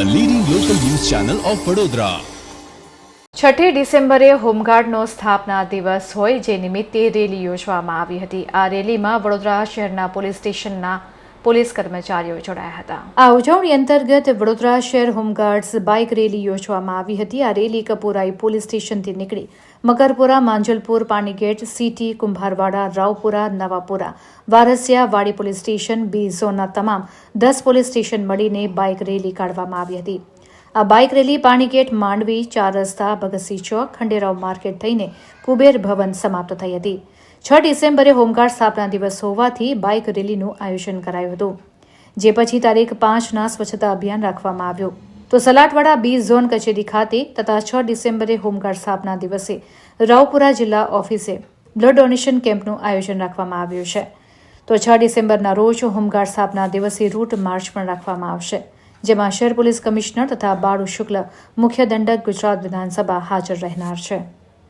Channel of Vadodara છઠ્ઠી ડિસેમ્બરે હોમગાર્ડનો સ્થાપના દિવસ હોય, જે નિમિત્તે રેલી યોજવામાં આવી હતી. આ રેલીમાં વડોદરા શહેરના પોલીસ સ્ટેશનના પોલીસ કર્મચારીઓ જોડાયા હતા. આ ઉજવણી અંતર્ગત વડોદરા શહેર હોમગાર્ડ્સ બાઇક રેલી યોજવામાં આવી હતી. આ રેલી કપુરાઈ પોલીસ સ્ટેશનથી નીકળી Makarpura, Manjalpur, Panigate, city, Kumbharwada, Raopura, Navapura, Warasiya Wadi police station, B ઝોનના તમામ દસ પોલીસ સ્ટેશન મળીને બાઇક રેલી કાઢવામાં આવી હતી. આ બાઇક રેલી પાણીગેટ માંડવી ચાર રસ્તા ભગતસિંહ ચોક, ખંડેરાવ માર્કેટ થઈને કુબેર ભવન સમાપ્ત થઈ હતી. છ ડિસેમ્બરે હોમગાર્ડ સ્થાપના દિવસ હોવાથી બાઇક રેલીનું આયોજન કરાયું હતું, જે પછી તારીખ પાંચના સ્વચ્છતા અભિયાન રાખવામાં આવ્યું. તો સલાટવાડા બી ઝોન કચેરી ખાતે તથા છ ડિસેમ્બરે હોમગાર્ડ સ્થાપના દિવસે રાવપુરા જિલ્લા ઓફિસે બ્લડ ડોનેશન કેમ્પનું આયોજન રાખવામાં આવ્યું છે. તો છ ડિસેમ્બરના રોજ હોમગાર્ડ સ્થાપના દિવસે રૂટ માર્ચ પણ રાખવામાં આવશે. જેમાં શહેર પોલીસ કમિશનર તથા બાળુ શુક્લ મુખ્ય દંડક ગુજરાત વિધાનસભા હાજર રહેનાર છે.